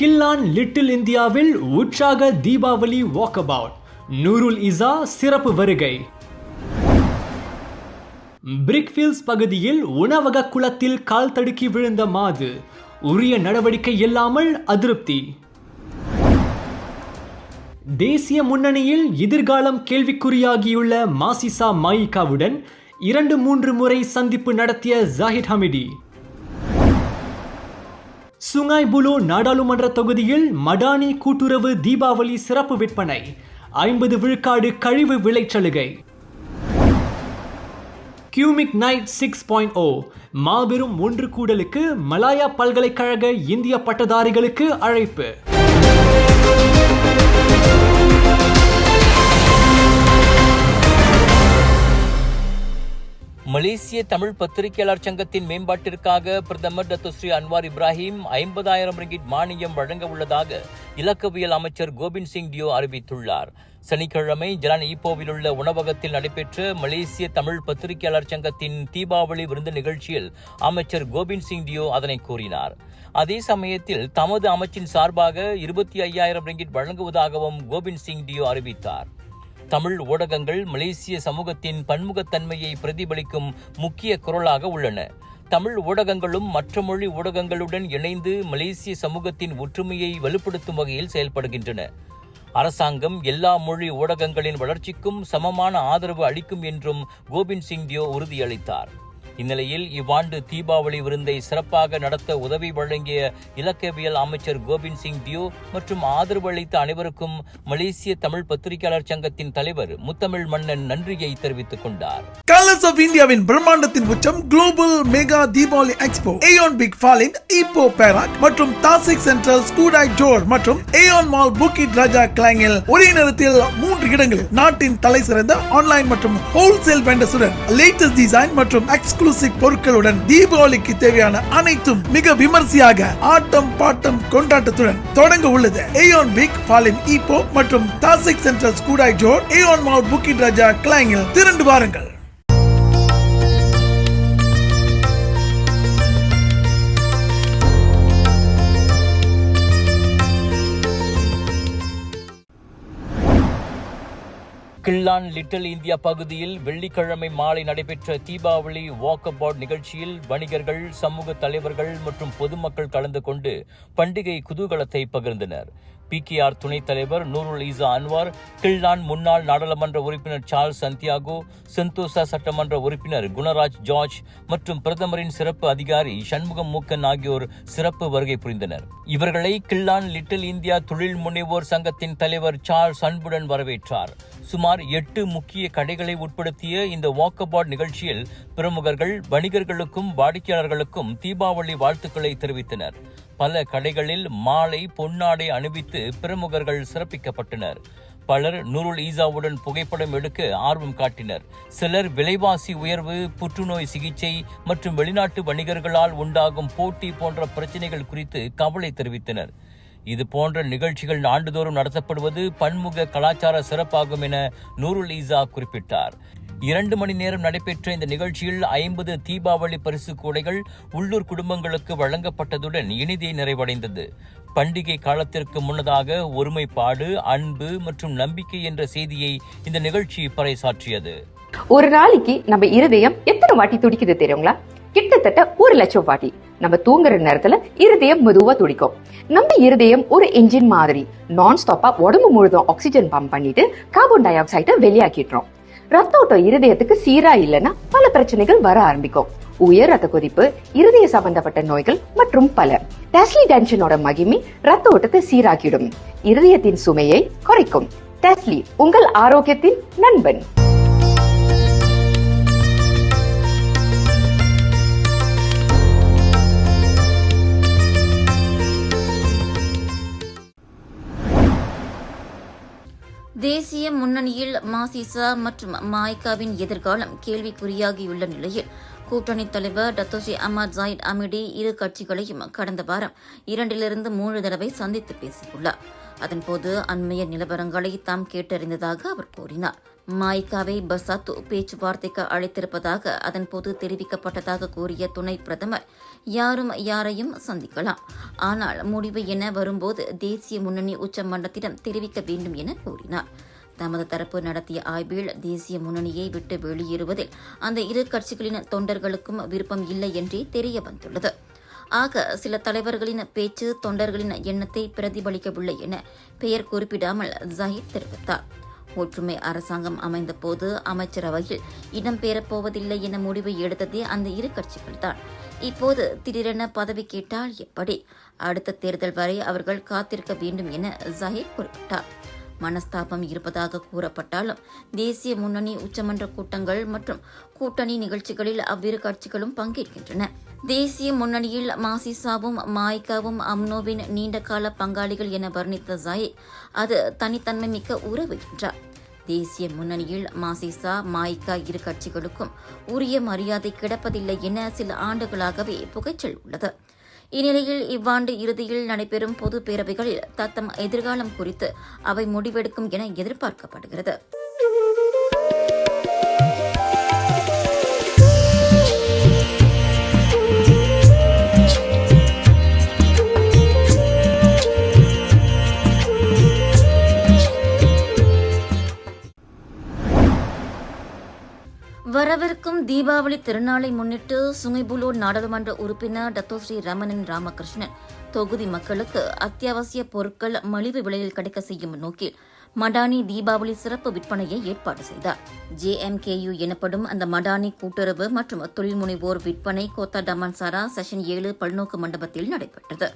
கில்லான் little இந்தியாவில் உற்சாக Deepavali walk about Nurul Isa சிறப்பு வருகை. பிரிக்ஃபீல்ஸ் பகுதியில் உணவக குளத்தில் கால் தடுக்கி விழுந்த மாது. உரிய நடவடிக்கை இல்லாமல் அதிருப்தி. தேசிய முன்னணியில் எதிர்காலம் கேள்விக்குறியாகியுள்ள மாசிசா மாயிகாவுடன் இரண்டு மூன்று முறை சந்திப்பு நடத்திய ஜாஹித் ஹமிடி சுங்காய் புலு நாடாளுமன்ற தொகுதியில் மடானி கூட்டுறவு தீபாவளி சிறப்பு விற்பனை ஐம்பது விழுக்காடு கழிவு விளைச்சலுகை கியூமிக் நைட் சிக்ஸ் பாயிண்ட் ஓ மாபெரும் ஒன்று கூடலுக்கு மலாயா பல்கலைக்கழக இந்திய பட்டதாரிகளுக்கு அழைப்பு. மலேசிய தமிழ் பத்திரிகையாளர் சங்கத்தின் மேம்பாட்டிற்காக பிரதமர் டத்துஸ்ரீ அன்வார் இப்ராஹிம் ஐம்பதாயிரம் ரிங்கிட் மானியம் வழங்க உள்ளதாக இலக்கவியல் அமைச்சர் கோபிந்த் சிங் டியோ அறிவித்துள்ளார். சனிக்கிழமை ஜலான் ஈப்போவில் உள்ள உணவகத்தில் நடைபெற்ற மலேசிய தமிழ் பத்திரிகையாளர் சங்கத்தின் தீபாவளி விருந்து நிகழ்ச்சியில் அமைச்சர் கோபிந்த் சிங் டியோ அதனை கூறினார். அதே சமயத்தில் தமது அமைச்சின் சார்பாக இருபத்தி ஐயாயிரம் ரிங்கிட் வழங்குவதாகவும் கோபிந்த் சிங் டியோ அறிவித்தார். தமிழ் ஊடகங்கள் மலேசிய சமூகத்தின் பன்முகத்தன்மையை பிரதிபலிக்கும் முக்கிய குரலாக உள்ளன. தமிழ் ஊடகங்களும் மற்ற மொழி ஊடகங்களுடன் இணைந்து மலேசிய சமூகத்தின் ஒற்றுமையை வலுப்படுத்தும் வகையில் செயல்படுகின்றன. அரசாங்கம் எல்லா மொழி ஊடகங்களின் வளர்ச்சிக்கும் சமமான ஆதரவு அளிக்கும் என்றும் கோபிந்த் சிங் தியோ உறுதியளித்தார். இந்நிலையில் இவ்வாண்டு தீபாவளி விருந்தை சிறப்பாக நடத்த உதவி வழங்கிய இலக்கவியல் அமைச்சர் கோபிந்த் சிங் தியோ மற்றும் ஆதரவு அளித்த அனைவருக்கும் மலேசிய தமிழ் பத்திரிகையாளர் சங்கத்தின் தலைவர் முத்தமிழ் மன்னன் நன்றியை தெரிவித்துக் கொண்டார். கலர்ஸ் ஆஃப் இந்தியாவின் பிரம்மாண்டத்தின் உச்சம் global mega Deepavali expo Aeon big fallen Ipoh Perak மற்றும் தாசிக் சென்ட்ரல் ஸ்கூடாய் ஜோர் மற்றும் ஏயோன் மால் புக்கிட் ராஜா கிளாங்கில் ஒரே நேரத்தில் மூன்று இடங்களில் நாட்டின் தலை சிறந்த ஆன்லைன் மற்றும் ஹோல்சேல் வெண்டர்ஸுடன் லேட்டஸ்ட் டிசைன் மற்றும் எக்ஸ்க்ளூசிவ் பொருட்களுடன் தீபாவளிக்கு தேவையான அனைத்தும் மிக விமர்சையாக ஆட்டம் பாட்டம் கொண்டாட்டத்துடன் தொடங்க உள்ளது. ஏயோன் பிக் பாலின் ஈப்போ மற்றும் Tasik central Skudai Johor AEON mall Bukit Raja கிளாங்கில் திரண்டு வாருங்கள். கில்லான் லிட்டில் இந்தியா பகுதியில் வெள்ளிக்கிழமை மாலை நடைபெற்ற தீபாவளி வாக் அபவுட் நிகழ்ச்சியில் வணிகர்கள் சமூக தலைவர்கள் மற்றும் பொதுமக்கள் கலந்து கொண்டு பண்டிகை குதூகலத்தை பகிர்ந்தனர். பிகேஆர் துணைத் தலைவர் நூருல் ஈசா அன்வார் கில்லான் முன்னாள் நாடாளுமன்ற உறுப்பினர் சார்ல்ஸ் சந்தியாகோ செந்தோசா சட்டமன்ற உறுப்பினர் குணராஜ் ஜார்ஜ் மற்றும் பிரதமரின் சிறப்பு அதிகாரி சண்முகம் மூக்கன் ஆகியோர் சிறப்பு வருகை புரிந்தனர். இவர்களை கில்லான் லிட்டில் இந்தியா தொழில் முனைவோர் சங்கத்தின் தலைவர் சார்ல்ஸ் அன்புடன் வரவேற்றார். சுமார் எட்டு முக்கிய கடைகளை உட்படுத்திய இந்த வாக்கபாட் நிகழ்ச்சியில் பிரமுகர்கள் வணிகர்களுக்கும் வாடிக்கையாளர்களுக்கும் தீபாவளி வாழ்த்துக்களை தெரிவித்தனர். பல கடைகளில் மாலை பொன்னாடை அணிவித்து பிரமுகர்கள் சிறப்பிக்கப்பட்டனர். பலர் நூருல் ஈசாவுடன் புகைப்படம் எடுக்க ஆர்வம் காட்டினர். சிலர் விலைவாசி உயர்வு புற்றுநோய் சிகிச்சை மற்றும் வெளிநாட்டு வணிகர்களால் உண்டாகும் போட்டி போன்ற பிரச்சனைகள் குறித்து கவலை தெரிவித்தனர். இது போன்ற நிகழ்ச்சிகள் ஆண்டுதோறும் நடத்தப்படுவது பன்முக கலாச்சார சிறப்பாகும் என நூருல் ஈசா குறிப்பிட்டார். இரண்டு மணி நேரம் நடைபெற்ற இந்த நிகழ்ச்சியில் ஐம்பது தீபாவளி பரிசு கூடைகள் உள்ளூர் குடும்பங்களுக்கு வழங்கப்பட்டதுடன் இனிதே நிறைவடைந்தது. பண்டிகை காலத்திற்கு முன்னதாக ஒருமைப்பாடு அன்பு மற்றும் நம்பிக்கை என்ற செய்தியை இந்த நிகழ்ச்சி பறைசாற்றியது. ஒரு நாளைக்கு நம்ம இருதயம் எத்தனை வாட்டி துடிக்குது தெரியுங்களா? கிட்டத்தட்ட ஒரு லட்சம் வாட்டி. நம்ம தூங்குற நேரத்துல இருதயம் மெதுவா துடிக்கும். நம்ம இருதயம் ஒரு என்ஜின் மாதிரி நான் ஸ்டாப்பா உடம்பு முழுதும் ஆக்சிஜன் பம்ப் பண்ணிட்டு கார்பன் டை ஆக்சைடை வெளியாக்கிடுறோம். ரத்த ஓட்டம் இருதயத்துக்கு சீரா இல்லைன்னா பல பிரச்சனைகள் வர ஆரம்பிக்கும். உயர் ரத்த கொதிப்பு இருதய சம்பந்தப்பட்ட நோய்கள் மற்றும் பல. டெஸ்லி டென்ஷனோட மகிமை ரத்த ஓட்டத்தை சீராக்கிடும் இருதயத்தின் சுமையை குறைக்கும். டெஸ்லி உங்கள் ஆரோக்கியத்தின் நண்பன். தேசிய முன்னணியில் மாசிசா மற்றும் மாய்காவின் எதிர்காலம் கேள்விக்குறியாகியுள்ள நிலையில் கூட்டணி தலைவர் டத்தோசி அமர் ஜாயிட் அமிடி இரு கட்சிகளையும் கடந்த வாரம் இரண்டிலிருந்து மூன்று தடவை சந்தித்து பேசியுள்ளார். அதன்போது அண்மைய நிலவரங்களை தாம் கேட்டறிந்ததாக அவர் கூறினார். மாய்காவை பசாத்து பேச்சுவார்த்தைக்கு அழைத்திருப்பதாக அதன்போது தெரிவிக்கப்பட்டதாக கூறிய துணை பிரதமர் யாரும் யாரையும் சந்திக்கலாம். ஆனால் முடிவு என வரும்போது தேசிய முன்னணி உச்சமன்றத்திடம் தெரிவிக்க வேண்டும் என கூறினார். தமது தரப்பு நடத்திய ஆய்வில் தேசிய முன்னணியை விட்டு வெளியேறுவதில் அந்த இரு கட்சிகளின் தொண்டர்களுக்கும் விருப்பம் இல்லை என்றே தெரிய வந்துள்ளது ஆக சில தலைவர்களின் பேச்சு தொண்டர்களின் எண்ணத்தை பிரதிபலிக்கவில்லை என பெயர் குறிப்பிடாமல் ஜஹீர் தெரிவித்தார். ஒற்றுமை அரசாங்கம் அமைந்த போது அமைச்சரவையில் இடம் பெறப்போவதில்லை என முடிவு எடுத்ததே அந்த இரு கட்சிகள் தான் இப்போது திடீரென பதவி கேட்டால் எப்படி? அடுத்த தேர்தல் வரை அவர்கள் காத்திருக்க வேண்டும் என ஜஹீர் குறிப்பிட்டார். மனஸ்தாபம் இருப்பதாக கூறப்பட்டாலும் தேசிய முன்னணி உச்சமன்ற கூட்டங்கள் மற்றும் கூட்டணி நிகழ்ச்சிகளில் அவ்விரு கட்சிகளும் பங்கேற்கின்றன. தேசிய முன்னணியில் மாசிசாவும் மாய்காவும் அம்னோவின் நீண்டகால பங்காளிகள் என வர்ணித்த ஜாயித் அது தனித்தன்மை மிக்க உறவு என்றார். தேசிய முன்னணியில் மாசிசா மாய்கா இரு கட்சிகளுக்கும் உரிய மரியாதை கிடப்பதில்லை என சில ஆண்டுகளாகவே புகைச்சல் உள்ளது. இந்நிலையில் இவ்வாண்டு இறுதியில் நடைபெறும் பொது பேரவைகளில் தத்தம் எதிர்காலம் குறித்து அவை முடிவெடுக்கும் என எதிர்பார்க்கப்படுகிறது. வரவிருக்கும் தீபாவளி திருநாளை முன்னிட்டு சுங்கைபுலூர் நாடாளுமன்ற உறுப்பினர் டத்தோஸ்ரீ ரமணன் ராமகிருஷ்ணன் தொகுதி மக்களுக்கு அத்தியாவசிய பொருட்கள் மலிவு விலையில் கிடைக்க செய்யும் நோக்கில் மடானி தீபாவளி சிறப்பு விற்பனையை ஏற்பாடு செய்தார். ஜேஎம்கேயு எனப்படும் அந்த மடானி கூட்டுறவு மற்றும் தொழில் முனைவோர் விற்பனை கோத்தா டமான்சாரா செஷன் ஏழு பல்நோக்கு மண்டபத்தில் நடைபெற்றது.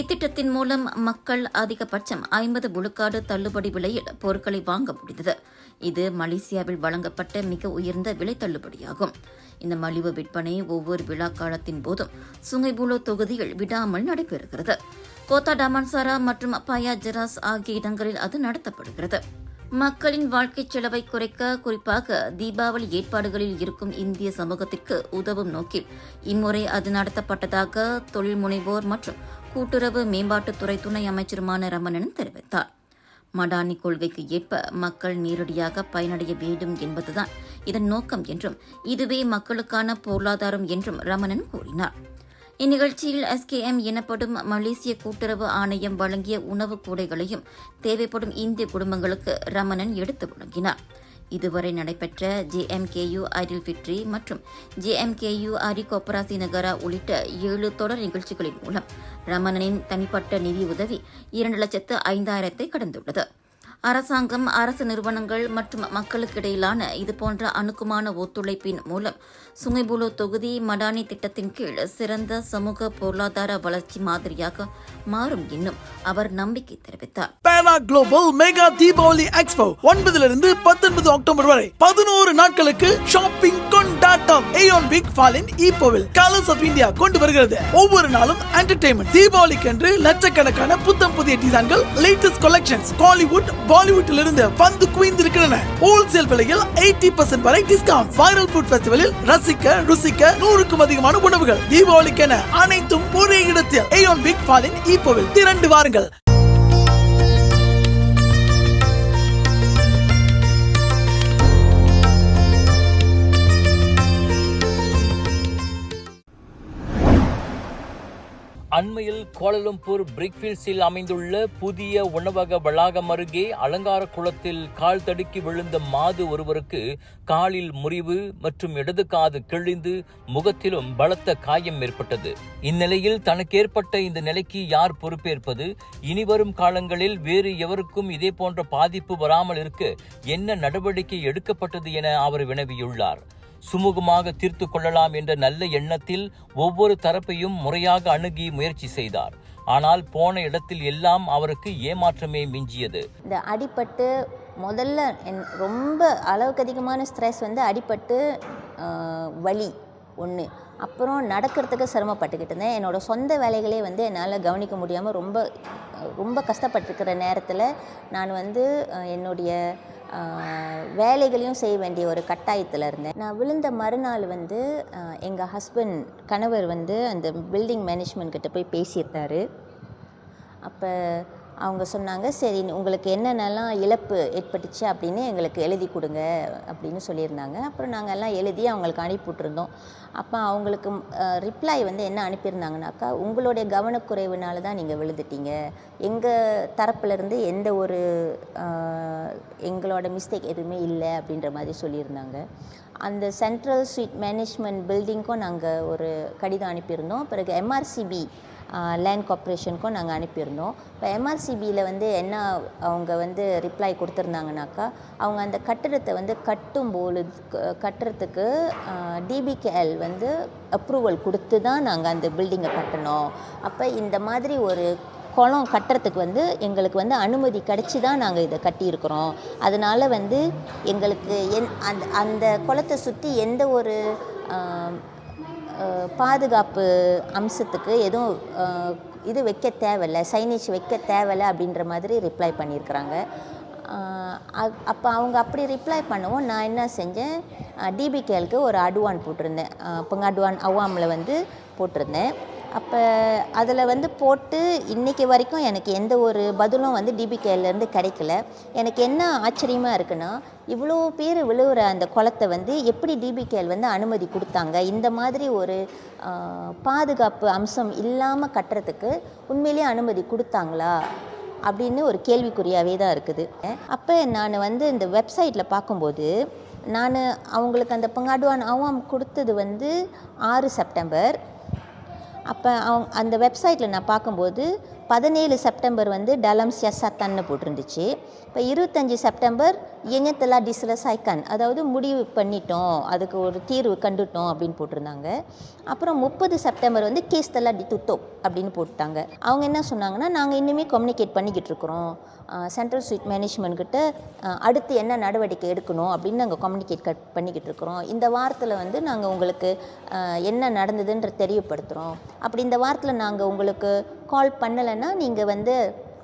இத்திட்டத்தின் மூலம் மக்கள் அதிகபட்சம் ஐம்பது விழுக்காடு தள்ளுபடி விலையில் பொருட்களை வாங்க முடிந்தது. இது மலேசியாவில் வழங்கப்பட்ட மிக உயர்ந்த விலை தள்ளுபடியாகும். இந்த மலிவு விற்பனை ஒவ்வொரு விழா காலத்தின் போதும் சுங்கைபூலோ தொகுதியில் விடாமல் நடைபெறுகிறது. கோத்தா டமான்சாரா மற்றும் அப்பாயா ஜெராஸ் ஆகிய இடங்களில் அது நடத்தப்படுகிறது. மக்களின் வாழ்க்கை செலவை குறைக்க குறிப்பாக தீபாவளி ஏற்பாடுகளில் இருக்கும் இந்திய சமூகத்திற்கு உதவும் நோக்கில் இம்முறை அது நடத்தப்பட்டதாக தொழில் முனைவோர் மற்றும் கூட்டுறவு மேம்பாட்டுத்துறை துணை அமைச்சருமான ரமணன் தெரிவித்தார். மடானி கொள்கைக்கு ஏற்ப மக்கள் நேரடியாக பயனடைய வேண்டும் என்பதுதான் இதன் நோக்கம் என்றும் இதுவே மக்களுக்கான பொருளாதாரம் என்றும் ரமணன் கூறினார். இந்நிகழ்ச்சியில் எஸ்கேஎம் எனப்படும் மலேசிய கூட்டுறவு ஆணையம் வழங்கிய உணவுக் கூடைகளையும் தேவைப்படும் இந்திய குடும்பங்களுக்கு ரமணன் எடுத்து வழங்கினார். இதுவரை நடைபெற்ற ஜேஎம்கேயு ஐடில் ஃபிட்ரி மற்றும் ஜேஎம்கேயு அரி கோப்பராசி நகரா உள்ளிட்ட ஏழு தொடர் நிகழ்ச்சிகளின் மூலம் ரமணனின் தனிப்பட்ட நிதி உதவி இரண்டு லட்சத்து ஐந்தாயிரத்தை கடந்துள்ளது. அரசாங்கம் அரசு நிறுவனங்கள் மற்றும் மக்களுக்கிடையிலான இதுபோன்ற அணுக்குமான ஒத்துழைப்பின் மூலம் சுங்கைபுலோ தொகுதி மடானி திட்டத்தின் கீழ் சிறந்த சமூக பொருளாதார வளர்ச்சி மாதிரியாக மாறும் என்னும் அவர் நம்பிக்கை தெரிவித்தார். பேனா குளோபல் மெகா தீபாவளி எக்ஸ்போ ஒன்பதிலிருந்து பத்தொன்பது அக்டோபர் வரை பதினோரு நாட்களுக்கு ஷாப்பிங் கொண்டாட்டம் ஏயோன் பிக் ஃபாலின் ஈப்போவில் கலர்ஸ் ஆஃப் இந்தியா கொண்டு வருகிறது. ஒவ்வொரு நாளும் என்டர்டைன்மெண்ட் தீபாவளிக்கென்று லட்சக்கணக்கான புத்தம் புதிய டிசைன்கள் லேட்டஸ்ட் கலெக்ஷன்ஸ் காலிவுட் பாலிவுட்டில் இருந்து வந்து குவிந்திருக்கின்றன. ஹோல்சேல் விலையில் எயிட்டி பர்சன்ட் வரை டிஸ்கவுண்ட் வைரல் ஃபுட் ஃபெஸ்டிவலில் ரசிக்க ருசிக்க நூறுக்கும் அதிகமான உணவுகள். தீபாவளிக்கென அனைத்தும் ஒரே இடத்தில். ஏயோன் பிக் ஃபாலின் ஈப்போவில் திரண்டு வாருங்கள். அண்மையில் கோலலம்பூர் பிரிக்ஃபீல்ஸில் அமைந்துள்ள புதிய உணவக வளாகம் அருகே அலங்கார குளத்தில் கால் தடுக்கி விழுந்த மாது ஒருவருக்கு காலில் முறிவு மற்றும் இடது காது கிழிந்து முகத்திலும் பலத்த காயம் ஏற்பட்டது. இந்நிலையில் தனக்கு ஏற்பட்ட இந்த நிலைக்கு யார் பொறுப்பேற்பது? இனிவரும் காலங்களில் வேறு எவருக்கும் இதே போன்ற பாதிப்பு வராமல் இருக்க என்ன நடவடிக்கை எடுக்கப்பட்டது என அவர் வினவியுள்ளார். சுமூகமாக தீர்த்து கொள்ளலாம் என்ற நல்ல எண்ணத்தில் ஒவ்வொரு தரப்பையும் முறையாக அணுகி முயற்சி செய்தார். ஆனால் போன இடத்தில் எல்லாம் அவருக்கு ஏமாற்றமே மிஞ்சியது. இந்த அடிபட்டு முதல்ல என் ரொம்ப அளவுக்கு அதிகமான ஸ்ட்ரெஸ் வந்து அடிபட்டு வலி ஒன்று அப்புறம் நடக்கிறதுக்கு சிரமப்பட்டுக்கிட்டு இருந்தேன். என்னோடய சொந்த வேலைகளே வந்து என்னால் கவனிக்க முடியாமல் ரொம்ப ரொம்ப கஷ்டப்பட்டிருக்கிற நேரத்தில் நான் வந்து என்னுடைய வேலைகளையும் செய்ய வேண்டிய ஒரு கட்டாயத்தில் இருந்தேன். நான் விழுந்த மறுநாள் வந்து எங்கள் ஹஸ்பண்ட் கணவர் வந்து அந்த பில்டிங் மேனேஜ்மெண்ட் கிட்ட போய் பேசியிருந்தாரு. அப்போ அவங்க சொன்னாங்க சரி உங்களுக்கு என்னென்னலாம் இழப்பு ஏற்பட்டுச்சு அப்படின்னு எங்களுக்கு எழுதி கொடுங்க அப்படின்னு சொல்லியிருந்தாங்க. அப்புறம் நாங்கள் எல்லாம் எழுதி அவங்களுக்கு அனுப்பிவிட்ருந்தோம் அப்போ அவங்களுக்கு ரிப்ளை வந்து என்ன அனுப்பியிருந்தாங்கனாக்கா உங்களுடைய கவனக்குறைவுனால தான் நீங்கள் விழுந்துட்டீங்க. எங்கள் தரப்புலேருந்து எந்த ஒரு எங்களோட மிஸ்டேக் எதுவுமே இல்லை அப்படின்ற மாதிரி சொல்லியிருந்தாங்க. அந்த சென்ட்ரல் ஸ்வீட் மேனேஜ்மெண்ட் பில்டிங்க்கும் நாங்கள் ஒரு கடிதம் அனுப்பியிருந்தோம். பிறகு எம்ஆர்சிபி லேண்ட் கார்ப்பரேஷனுக்கும் நாங்கள் அனுப்பியிருந்தோம். இப்போ எம்ஆர்சிபியில் வந்து என்ன அவங்க வந்து ரிப்ளை கொடுத்துருந்தாங்கனாக்கா அவங்க அந்த கட்டிடத்தை வந்து கட்டும் பொழுது கட்டுறதுக்கு டிபிகேஎல் வந்து அப்ரூவல் கொடுத்து தான் நாங்கள் அந்த பில்டிங்கை கட்டினோம் அப்போ இந்த மாதிரி ஒரு குளம் கட்டுறதுக்கு வந்து எங்களுக்கு வந்து அனுமதி கிடச்சி தான் நாங்கள் இதை கட்டியிருக்கிறோம். அதனால் வந்து எங்களுக்கு என் அந்த அந்த குளத்தை சுற்றி எந்த ஒரு பாதுகாப்பு அம்சத்துக்கு எதுவும் இது வைக்க தேவையில்ல சைனேஜ் வைக்க தேவையில்ல அப்படின்ற மாதிரி ரிப்ளை பண்ணியிருக்கிறாங்க. அப்போ அவங்க அப்படி ரிப்ளை பண்ணவும் நான் என்ன செஞ்சேன் டிபிகேலுக்கு ஒரு அட்வான் போட்டிருந்தேன். இப்போ அட்வான் அவாமில் வந்து போட்டிருந்தேன். அப்போ அதில் வந்து போட்டு இன்றைக்கி வரைக்கும் எனக்கு எந்த ஒரு பதிலும் வந்து டிபிகேலேருந்து கிடைக்கல. எனக்கு என்ன ஆச்சரியமாக இருக்குன்னா இவ்வளோ பேர் விழுவுற அந்த குளத்தை வந்து எப்படி டிபிகேல் வந்து அனுமதி கொடுத்தாங்க? இந்த மாதிரி ஒரு பாதுகாப்பு அம்சம் இல்லாமல் கட்டுறதுக்கு உண்மையிலேயே அனுமதி கொடுத்தாங்களா? அப்படின்னு ஒரு கேள்விக்குறியாகவே தான் இருக்குது. அப்போ நான் வந்து இந்த வெப்சைட்டில் பார்க்கும்போது நான் அவங்களுக்கு அந்த பங்காடுவான் அவாம் கொடுத்தது வந்து ஆறு செப்டம்பர். அப்போ அவங்க அந்த வெப்சைட்டில் நான் பார்க்கும்போது பதினேழு செப்டம்பர் வந்து டலம் சியசத்தன்னு போட்டிருந்துச்சு. இப்போ இருபத்தஞ்சி செப்டம்பர் எங்கத்தலா டிஸ்ல சைக்கன் அதாவது முடிவு பண்ணிட்டோம் அதுக்கு ஒரு தீர்வு கண்டுட்டோம் அப்படின்னு போட்டிருந்தாங்க. அப்புறம் முப்பது செப்டம்பர் வந்து கேஸ்தலா டி துத்தோ அப்படின்னு போட்டாங்க. அவங்க என்ன சொன்னாங்கன்னா நாங்கள் இன்னுமே கம்யூனிகேட் பண்ணிக்கிட்டு இருக்கிறோம். சென்ட்ரல் ஸ்வீட் மேனேஜ்மெண்ட் கிட்ட அடுத்து என்ன நடவடிக்கை எடுக்கணும் அப்படின்னு நாங்கள் கம்யூனிகேட் கட் பண்ணிக்கிட்டு இருக்கிறோம். இந்த வாரத்தில் வந்து நாங்கள் உங்களுக்கு என்ன நடந்ததுன்ற தெரியப்படுத்துகிறோம் அப்படி இந்த வாரத்தில் நாங்கள் உங்களுக்கு கால் பண்ணலைன்னா நீங்கள் வந்து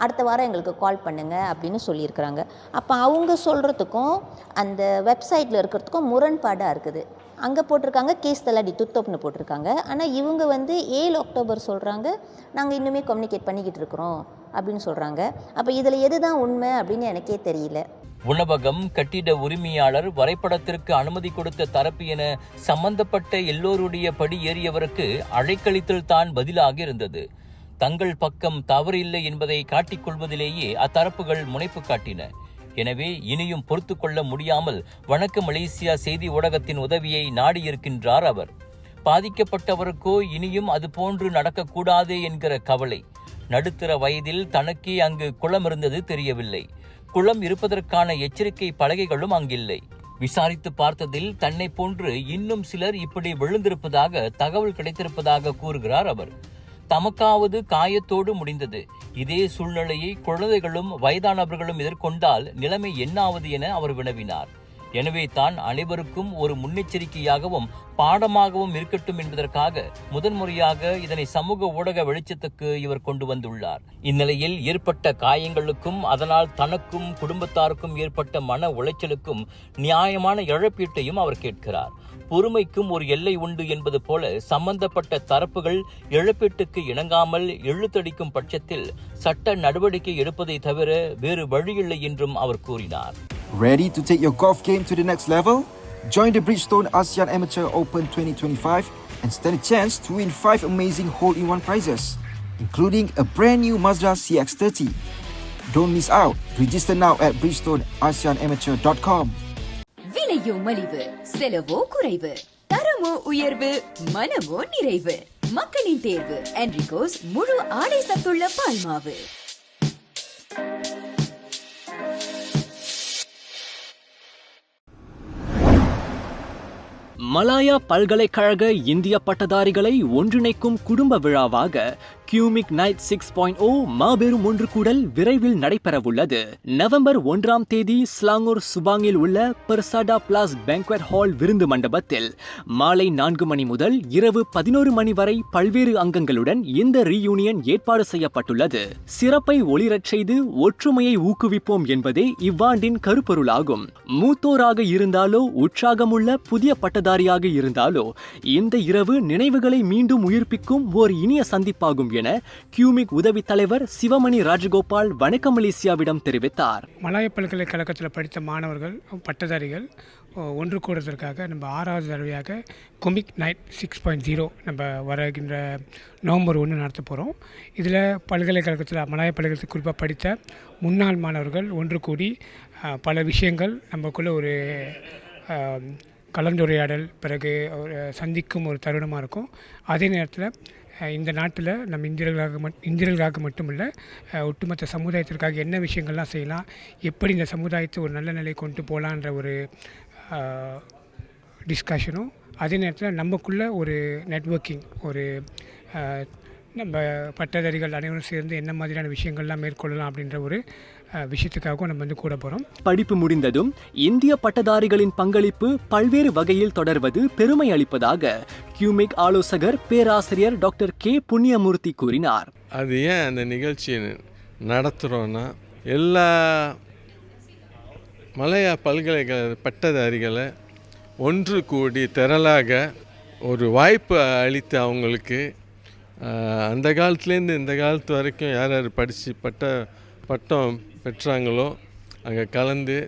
அடுத்த வாரம் எங்களுக்கு கால் பண்ணுங்க அப்படின்னு சொல்லியிருக்கிறாங்க. அப்போ அவங்க சொல்கிறதுக்கும் அந்த வெப்சைட்டில் இருக்கிறதுக்கும் முரண்பாடாக இருக்குது. அங்கே போட்டிருக்காங்க கேஸ் தலாடி துத்தோப்னு போட்டிருக்காங்க. ஆனால் இவங்க வந்து ஏழு அக்டோபர் சொல்கிறாங்க நாங்கள் இன்னுமே கம்யூனிகேட் பண்ணிக்கிட்டு இருக்கிறோம் அப்படின்னு சொல்கிறாங்க அப்போ இதில் எது தான் உண்மை அப்படின்னு எனக்கே தெரியல. உணவகம் கட்டிட உரிமையாளர் வரைபடத்திற்கு அனுமதி கொடுத்த தரப்பு என சம்பந்தப்பட்ட எல்லோருடைய படி ஏறியவருக்கு அழைக்கழித்தல் தான் பதிலாக இருந்தது. தங்கள் பக்கம் தவறில்லை என்பதை காட்டிக்கொள்வதிலேயே அத்தரப்புகள் முனைப்பு காட்டின. எனவே இனியும் பொறுத்து கொள்ள முடியாமல் வணக்க மலேசியா செய்தி ஊடகத்தின் உதவியை நாடியிருக்கின்றார் அவர். பாதிக்கப்பட்டவருக்கோ இனியும் அது போன்று நடக்கக்கூடாதே என்கிற கவலை. நடுத்தர வயதில் தனக்கே அங்கு குளம் இருந்தது தெரியவில்லை. குளம் இருப்பதற்கான எச்சரிக்கை பலகைகளும் அங்கில்லை. விசாரித்து பார்த்ததில் தன்னை போன்று இன்னும் சிலர் இப்படி விழுந்திருப்பதாக தகவல் கிடைத்திருப்பதாக கூறுகிறார் அவர். தமக்காவது காயத்தோடு முடிந்தது. இதே சூழ்நிலையை குழந்தைகளும் வயதானவர்களும் எதிர்கொண்டால் நிலைமை என்னாவது என அவர் வினவினார். எனவே தான் அனைவருக்கும் ஒரு முன்னெச்சரிக்கையாகவும் பாடமாகவும் இருக்கட்டும் என்பதற்காக முதன்முறையாக இதனை சமூக ஊடக வெளிச்சத்துக்கு இவர் கொண்டு வந்துள்ளார். இந்நிலையில் ஏற்பட்ட காயங்களுக்கும் அதனால் தனக்கும் குடும்பத்தாருக்கும் ஏற்பட்ட மன உளைச்சலுக்கும் நியாயமான இழப்பீட்டையும் அவர் கேட்கிறார். பொறுமைக்கும் ஒரு எல்லை உண்டு என்பது போல சம்பந்தப்பட்ட தரப்புகள் இழப்பீட்டுக்கு இணங்காமல் இழுத்தடிக்கும் பட்சத்தில் சட்ட நடவடிக்கை எடுப்பதை தவிர வேறு வழியில்லை என்றும் அவர் கூறினார். Ready to take your golf game to the next level? Join the Bridgestone ASEAN Amateur Open 2025 and stand a chance to win 5 amazing hole-in-one prizes, including a brand new Mazda CX-30. Don't miss out. Register now at bridgestoneasianamateur.com. விலையோ மலிவு செலவோ குறைவு தரமோ உயர்வு மனமோ நிறைவு மக்களின் தேர்வு என்ரிகோஸ் முழு ஆடை சத்துள்ள பால்மாவு மலாயா பல்கலைக்கழக இந்திய பட்டதாரிகளை ஒன்றிணைக்கும் குடும்ப விழாவாக கியூமிக் நைட் சிக்ஸ் பாயிண்ட் ஓ மாபெரும் ஒன்று கூடல் விரைவில் நடைபெறவுள்ளது. நவம்பர் ஒன்றாம் தேதி ஸ்லாங்கூர் சுபாங்கில் உள்ள பெர்சாடா பிளாஸ் பேங்க்வெட் ஹால் விருந்து மண்டபத்தில் மாலை நான்கு மணி முதல் இரவு பதினோரு மணி வரை பல்வேறு அங்கங்களுடன் இந்த ரீயூனியன் ஏற்பாடு செய்யப்பட்டுள்ளது. சிறப்பை ஒளிரச் செய்து ஒற்றுமையை ஊக்குவிப்போம் என்பதே இவ்வாண்டின் கருப்பொருளாகும். மூத்தோராக இருந்தாலோ உற்சாகமுள்ள புதிய பட்டதாரி மாதிரியாக இருந்தாலோ இந்த இரவு நினைவுகளை மீண்டும் உயிர்ப்பிக்கும் ஓர் இனிய சந்திப்பாகும் என கியூமிக் உதவித் தலைவர் சிவமணி ராஜகோபால் வணக்கம் மலேசியாவிடம் தெரிவித்தார். மலாய பல்கலைக்கழகத்தில் படித்த மாணவர்கள் பட்டதாரிகள் ஒன்று கூடுறதற்காக நம்ம ஆறாவது தடவையாக comic night six point zero நம்ம வருகின்ற நவம்பர் ஒன்று நடத்த போகிறோம் இதில் பல்கலைக்கழகத்தில் மலாய பல்கலைக்கழகத்தில் குறிப்பாக படித்த முன்னாள் மாணவர்கள் ஒன்று கூடி பல விஷயங்கள் நமக்குள்ளே ஒரு கலந்துரையாடல் பிறகு ஒரு சந்திக்கும் ஒரு தருணமாக இருக்கும். அதே நேரத்தில் இந்த நாட்டில் நம்ம இந்தியர்களாக மட் இந்தியர்களாக மட்டுமல்ல ஒட்டுமொத்த சமுதாயத்திற்காக என்ன விஷயங்கள்லாம் செய்யலாம் எப்படி இந்த சமுதாயத்தை ஒரு நல்ல நிலை கொண்டு போகலான்ற ஒரு டிஸ்கஷனும் அதே நேரத்தில் நமக்குள்ளே ஒரு நெட்வொர்க்கிங் ஒரு நம்ம பட்டதாரிகள் அனைவரும் சேர்ந்து என்ன மாதிரியான விஷயங்கள்லாம் மேற்கொள்ளலாம் அப்படின்ற ஒரு விஷயத்துக்காகவும் நம்ம வந்து கூட போகிறோம் படிப்பு முடிந்ததும் இந்திய பட்டதாரிகளின் பங்களிப்பு பல்வேறு வகையில் தொடர்வது பெருமை அளிப்பதாக கியூமிக் ஆலோசகர் பேராசிரியர் டாக்டர் கே. புண்ணியமூர்த்தி கூறினார். அது ஏன் அந்த நிகழ்ச்சியை நடத்துகிறோன்னா எல்லா மலையா பல்கலைக்கழக பட்டதாரிகளை ஒன்று கூடி திரளாக ஒரு வாய்ப்பு அளித்து அவங்களுக்கு அந்த காலத்துலேருந்து இந்த காலத்து வரைக்கும் யார் யார் படித்து பட்ட பட்டம் பெற்றாங்களோ அங்கே கலந்து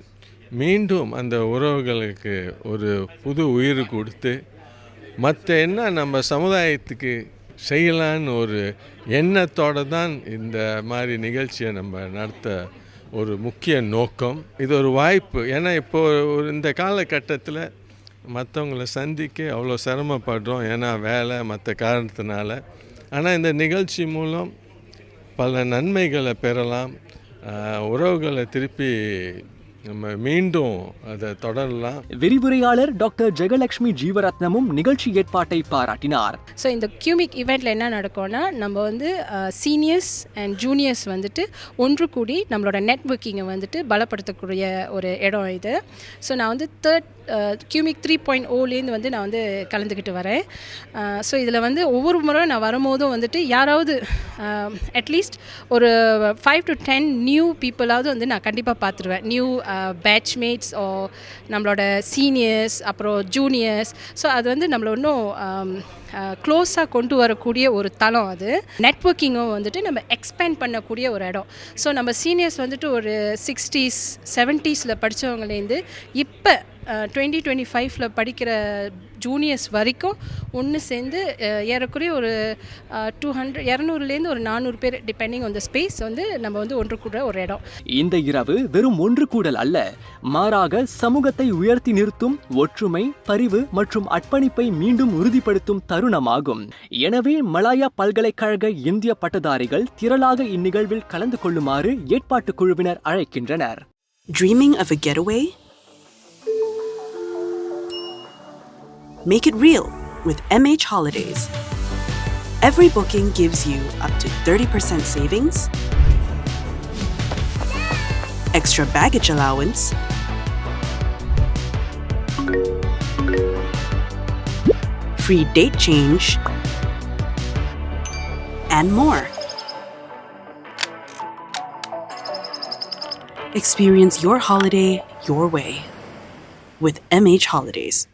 மீண்டும் அந்த உறவுகளுக்கு ஒரு புது உயிர் கொடுத்து மற்ற என்ன நம்ம சமுதாயத்துக்கு செய்யலான்னு ஒரு எண்ணத்தோடு தான் இந்த மாதிரி நிகழ்ச்சியை நம்ம நடத்த ஒரு முக்கிய நோக்கம். இது ஒரு வாய்ப்பு. ஏன்னா இப்போ ஒரு இந்த காலகட்டத்தில் மற்றவங்கள சந்திக்க அவ்வளோ சிரமப்படுறோம். ஏன்னா வேலை மற்ற காரணத்தினால ஆனால் இந்த நிகழ்ச்சி மூலம் பல நன்மைகளை பெறலாம். உறவுகளை திருப்பி நம்ம மீண்டும் அதை தொடரலாம். விரிவுரையாளர் டாக்டர் ஜெகலட்சுமி ஜீவரத்னமும் நிகழ்ச்சி ஏற்பாட்டை பாராட்டினார். ஸோ இந்த கியூமிக் இவெண்ட்டில் என்ன நடக்கும்னா நம்ம வந்து சீனியர்ஸ் அண்ட் ஜூனியர்ஸ் வந்துட்டு ஒன்று கூடி நம்மளோட நெட்வொர்க்கிங்கை வந்துட்டு பலப்படுத்தக்கூடிய ஒரு இடம் இது. ஸோ நான் வந்து தேர்ட் கியூமிக் த்ரீ பாயிண்ட் ஓலேருந்து வந்து நான் வந்து கலந்துக்கிட்டு வரேன். ஸோ இதில் வந்து ஒவ்வொரு முறை நான் வரும்போதும் வந்துட்டு யாராவது அட்லீஸ்ட் ஒரு ஃபைவ் டு டென் நியூ பீப்புளாவது வந்து நான் கண்டிப்பாக பார்த்துருவேன் நியூ Uh, பேட்ச்மேட்ஸ் ஓ நம்மளோட சீனியர்ஸ் அப்புறம் ஜூனியர்ஸ் ஸோ அது வந்து நம்மளை இன்னும் um, uh, க்ளோஸாக கொண்டு வரக்கூடிய ஒரு தளம் அது. நெட்வொர்க்கிங்கும் வந்துட்டு நம்ம எக்ஸ்பேண்ட் பண்ணக்கூடிய ஒரு இடம். ஸோ நம்ம சீனியர்ஸ் வந்துட்டு ஒரு சிக்ஸ்டீஸ் செவன்ட்டீஸில் படித்தவங்கலேருந்து இப்போ டுவெண்ட்டி டுவெண்ட்டி ஃபைவ்ல படிக்கிற ஜூனியர்ஸ் வரைக்கும் ஒன்று சேர்ந்து ஏறக்குறைய ஒரு டூ ஹண்ட்ரட் இரநூறுலேருந்து ஒரு நானூறு பேர் டிபெண்டிங் ஆன் த ஸ்பேஸ் வந்து நம்ம வந்து ஒன்று கூட ஒரு இடம். இந்த இரவு வெறும் ஒன்று கூடல் அல்ல. மாறாக சமூகத்தை உயர்த்தி நிறுத்தும் ஒற்றுமை பரிவு மற்றும் அர்ப்பணிப்பை மீண்டும் உறுதிப்படுத்தும் தருணமாகும். எனவே மலாயா பல்கலைக்கழக இந்திய பட்டதாரிகள் திரளாக இந்நிகழ்வில் கலந்து கொள்ளுமாறு ஏற்பாட்டுக் குழுவினர் அழைக்கின்றனர். Dreaming of a getaway? Make it real with MH Holidays. Every booking gives you up to 30% savings, extra baggage allowance, free date change, and more. Experience your holiday your way with MH Holidays.